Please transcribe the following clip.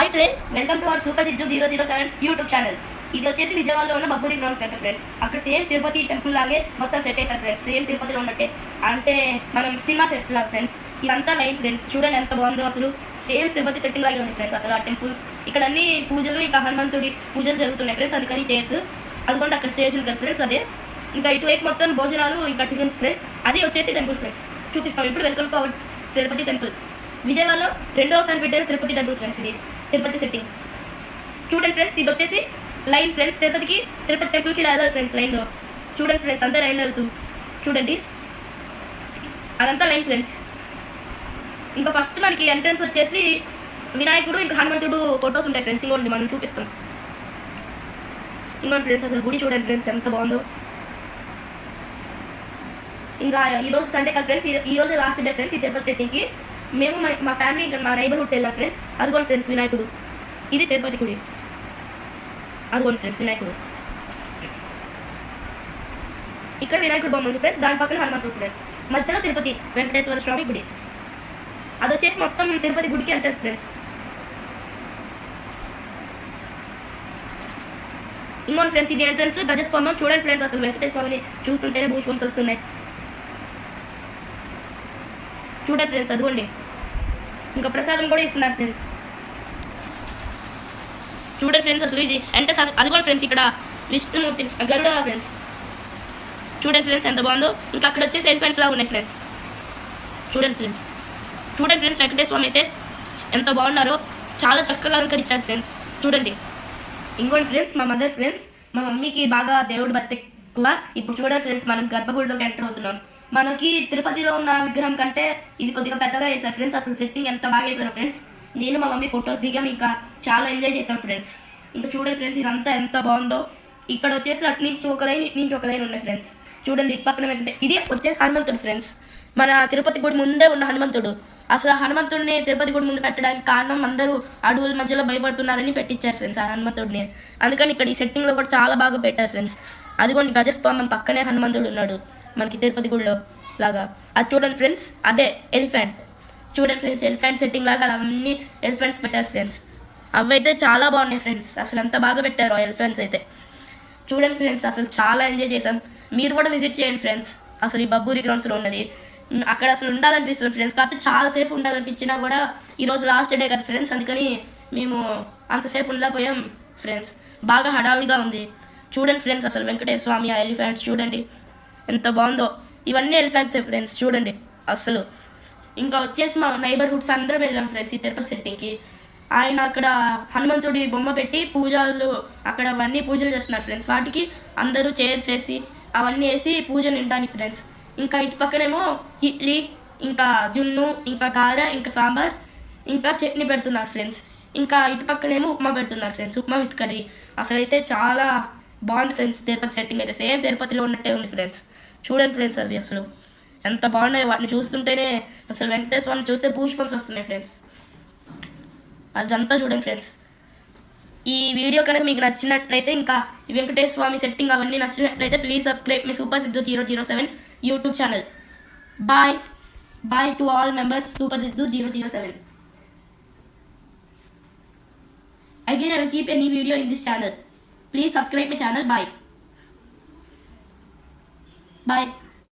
Hi friends welcome to our super జిడ్డు zero zero seven YouTube channel ఇది వచ్చేసి విజయవాడలో ఉన్న బబ్బూరి గ్రౌండ్స్ దగ్గర ఫ్రెండ్స్ అక్కడ సేమ్ తిరుపతి టెంపుల్ లాగే మొత్తం సెట్ చేశారు ఫ్రెండ్స్ సేమ్ తిరుపతిలో ఉన్నట్టే. అంటే మనం సినిమా సెట్స్ లాగా ఫ్రెండ్స్ ఇదంతా లైన్ ఫ్రెండ్స్ చూడండి ఎంత బాగుందో అసలు. సేమ్ తిరుపతి సెట్టింగ్ లాగే ఉంది ఫ్రెండ్స్ అసలు ఆ టెంపుల్స్ ఇక్కడ అన్ని పూజలు ఇంకా హనుమంతుడి పూజలు జరుగుతున్నాయి ఫ్రెండ్స్ అందుకని చైర్స్ అదిగోండి అక్కడ స్టేజ్ ఉంది ఫ్రెండ్స్ అదే. ఇంకా ఇటువైపు మొత్తం భోజనాలు ఇంకా టిఫిన్స్ ఫ్రెండ్స్ అదే వచ్చేసి టెంపుల్ ఫ్రెండ్స్ చూపిస్తాం. ఇప్పుడు welcome to our Tirupati temple విజయవాడలో రెండోసారి పెట్టారు తిరుపతి టెంపుల్ ఫ్రెండ్స్ ఇది. తిరుపతి సెట్టింగ్ చూడండి ఫ్రెండ్స్ ఇది వచ్చేసి లైన్ ఫ్రెండ్స్ తిరుపతికి తిరుపతి టెంపుల్కి ఇలా ఫ్రెండ్స్ లైన్లో చూడండి ఫ్రెండ్స్ అంతా లైన్ వెళ్తూ చూడండి. అదంతా లైన్ ఫ్రెండ్స్ ఇంకా ఫస్ట్ మనకి ఎంట్రన్స్ వచ్చేసి వినాయకుడు ఇంకా హనుమంతుడు ఫొటోస్ ఉంటాయి ఫ్రెండ్స్ ఇంకోండి మనం చూపిస్తాం. ఇంకోండి ఫ్రెండ్స్ అసలు గుడి చూడండి ఫ్రెండ్స్ ఎంత బాగుందో. ఇంకా ఈ రోజు సండే కదా ఫ్రెండ్స్ ఈ రోజు లాస్ట్ డే ఫ్రెండ్స్ ఈ తిరుపతి సెట్టింగ్కి మేము మా- మా ఫ్యామిలీ మా నైబర్హుడ్ వెళ్ళాం ఫ్రెండ్స్ అదిగోండి ఫ్రెండ్స్ వినాయకుడు. ఇది తిరుపతి గుడి. అదిగోండి ఫ్రెండ్స్ వినాయకుడు. ఇక్కడ వినాయకుడు బొమ్మ ఉంది ఫ్రెండ్స్ దాని పక్కన హనుమంతుడు ఫ్రెండ్స్ మధ్యలో తిరుపతి వెంకటేశ్వర స్వామి గుడి. అది వచ్చేసి మొత్తం తిరుపతి గుడికి ఎంట్రన్స్ ఫ్రెండ్స్ ఇంకోటి ఫ్రెండ్స్ ఇది ఎంట్రన్స్ గజస్వామం చూడండి ఫ్రెండ్స్ అసలు వెంకటేశ్వరని చూస్తుంటేనే భూషన్స్ వస్తున్నాయి. చూడండి ఫ్రెండ్స్ అదిగోండి. ఇంకా ప్రసాదం కూడా ఇస్తున్నారు ఫ్రెండ్స్. చూడండి ఫ్రెండ్స్ అసలు ఇది అంటే అదిగోండి ఫ్రెండ్స్ ఇక్కడ విష్ణుమూర్తి గరుడ ఫ్రెండ్స్. చూడండి ఫ్రెండ్స్ ఎంత బాగుందో. ఇంకా అక్కడ వచ్చేసి ఎలిఫెంట్స్ లాగా ఉన్నాయి ఫ్రెండ్స్. చూడండి ఫ్రెండ్స్. చూడండి ఫ్రెండ్స్ వెంకటేశ్వర స్వామి అయితే ఎంత బాగున్నారో. చాలా చక్కగా అలంకరించారు ఫ్రెండ్స్. చూడండి. ఇంకోటి ఫ్రెండ్స్ మా మదర్ ఫ్రెండ్స్ మా మమ్మీకి బాగా దేవుడు భక్తి ఎక్కువ. ఇప్పుడు చూడండి ఫ్రెండ్స్ మనం గర్భగుడిలోకి ఎంటర్ అవుతున్నాం. మనకి తిరుపతిలో ఉన్న విగ్రహం కంటే ఇది కొద్దిగా పెద్దగా వేసారు ఫ్రెండ్స్ అసలు సెట్టింగ్ ఎంత బాగా వేశారు ఫ్రెండ్స్ నేను మా మమ్మీ ఫొటోస్ దిగాం. ఇంకా చాలా ఎంజాయ్ చేశాం ఫ్రెండ్స్ ఇంకా చూడండి ఫ్రెండ్స్ ఇదంతా ఎంత బాగుందో. ఇక్కడ వచ్చేసి అటు నుంచి ఒక లైన్ ఇటు నుంచి ఒక లైన్ ఉన్నాయి ఫ్రెండ్స్ చూడండి ఇటు పక్కన వెంకటే ఇది వచ్చేసి హనుమంతుడు ఫ్రెండ్స్ మన తిరుపతి గుడి ముందే ఉన్న హనుమంతుడు. అసలు హనుమంతుడిని తిరుపతి గుడి ముందు పెట్టడానికి కారణం అందరూ అడవుల మధ్యలో భయపడుతున్నారని పెట్టించారు ఫ్రెండ్స్ ఆ హనుమంతుడిని. అందుకని ఇక్కడ ఈ సెట్టింగ్లో కూడా చాలా బాగా పెట్టారు ఫ్రెండ్స్ అదిగోండి గజస్తంభం పక్కనే హనుమంతుడు ఉన్నాడు. మనకి తిరుపతి గుడిలో లాగా. అది చూడండి ఫ్రెండ్స్ అదే ఎలిఫెంట్. చూడండి ఫ్రెండ్స్ ఎలిఫెంట్ సెట్టింగ్ లాగా అవన్నీ ఎలిఫెంట్స్ పెట్టారు ఫ్రెండ్స్. అవైతే చాలా బాగున్నాయి ఫ్రెండ్స్. అసలు ఎంత బాగా పెట్టారు ఆ ఎలిఫెంట్స్ అయితే. చూడండి ఫ్రెండ్స్ అసలు చాలా ఎంజాయ్ చేసాం మీరు కూడా విజిట్ చేయండి ఫ్రెండ్స్. అసలు ఈ బబ్బూరి గ్రౌండ్స్లో ఉన్నది. అక్కడ అసలు ఉండాలనిపిస్తుంది ఫ్రెండ్స్. కాకపోతే చాలాసేపు ఉండాలనిపించినా కూడా ఈరోజు లాస్ట్ డే కదా ఫ్రెండ్స్. అందుకని మేము అంతసేపు ఉండలేకపోయాం ఫ్రెండ్స్. బాగా హడావిడిగా ఉంది. చూడండి ఫ్రెండ్స్ అసలు వెంకటేశ్వర స్వామి ఆ ఎలిఫెంట్స్ చూడండి. ఎంత బాగుందో. ఇవన్నీ ఎలిఫెంట్స్ ఫ్రెండ్స్ చూడండి అసలు. ఇంకా వచ్చేసి మా నైబర్హుడ్స్ అందరం వెళ్ళాం ఫ్రెండ్స్ ఈ తిరుపతి సెట్టింగ్కి ఆయన అక్కడ హనుమంతుడి బొమ్మ పెట్టి పూజలు అక్కడ అవన్నీ పూజలు చేస్తున్నారు ఫ్రెండ్స్ వాటికి అందరూ చైర్స్ వేసి అవన్నీ వేసి పూజ నిండడానికి ఫ్రెండ్స్ ఇంకా ఇటు పక్కనేమో ఇడ్లీ ఇంకా జున్ను ఇంకా కార ఇంకా సాంబార్ ఇంకా చట్నీ పెడుతున్నారు ఫ్రెండ్స్ ఇంకా ఇటు పక్కనేమో ఉప్మా పెడుతున్నారు ఫ్రెండ్స్ ఉప్మా విత్ కర్రీ. అసలు అయితే చాలా బాగుంది ఫ్రెండ్స్ తిరుపతి సెట్టింగ్ అయితే. సేమ్ తిరుపతిలో ఉన్నట్టే ఉంది ఫ్రెండ్స్ చూడండి ఫ్రెండ్స్ అవి అసలు ఎంత బాగున్నాయి వాటిని చూస్తుంటేనే అసలు వెంకటేశ్వరని చూస్తే పూష్పంస్ వస్తున్నాయి ఫ్రెండ్స్ అదంతా చూడండి ఫ్రెండ్స్ ఈ వీడియో కనుక మీకు నచ్చినట్లయితే ఇంకా వెంకటేశ్వర స్వామి సెట్టింగ్ అవన్నీ నచ్చినట్లయితే please subscribe me super Siddhu zero zero seven YouTube channel bye bye to all members super Siddhu zero zero seven Again, I will keep a new video in this channel. Please subscribe my channel. Bye. バイ